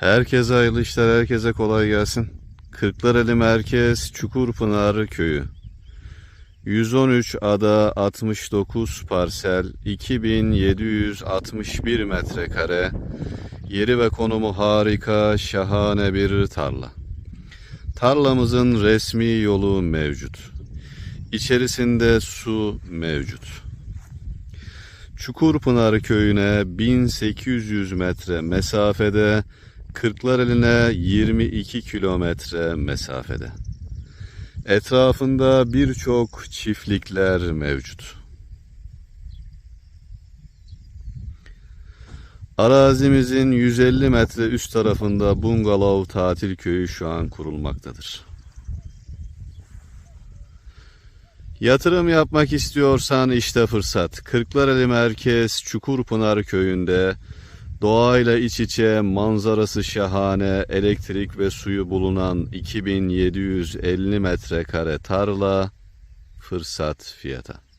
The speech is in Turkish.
Herkese hayırlı işler, herkese kolay gelsin. Kırklareli Merkez Çukurpınar Köyü. 113 ada 69 parsel 2761 metrekare yeri ve konumu harika şahane bir tarla. Tarlamızın resmi yolu mevcut. İçerisinde su mevcut. Çukurpınar köyüne 1800 metre mesafede Kırklareli'ne 22 kilometre mesafede. Etrafında birçok çiftlikler mevcut. Arazimizin 150 metre üst tarafında bungalov tatil köyü şu an kurulmaktadır. Yatırım yapmak istiyorsan işte fırsat. Kırklareli Merkez Çukurpınar köyünde doğayla iç içe manzarası şahane elektrik ve suyu bulunan 2750 metrekare tarla fırsat fiyata.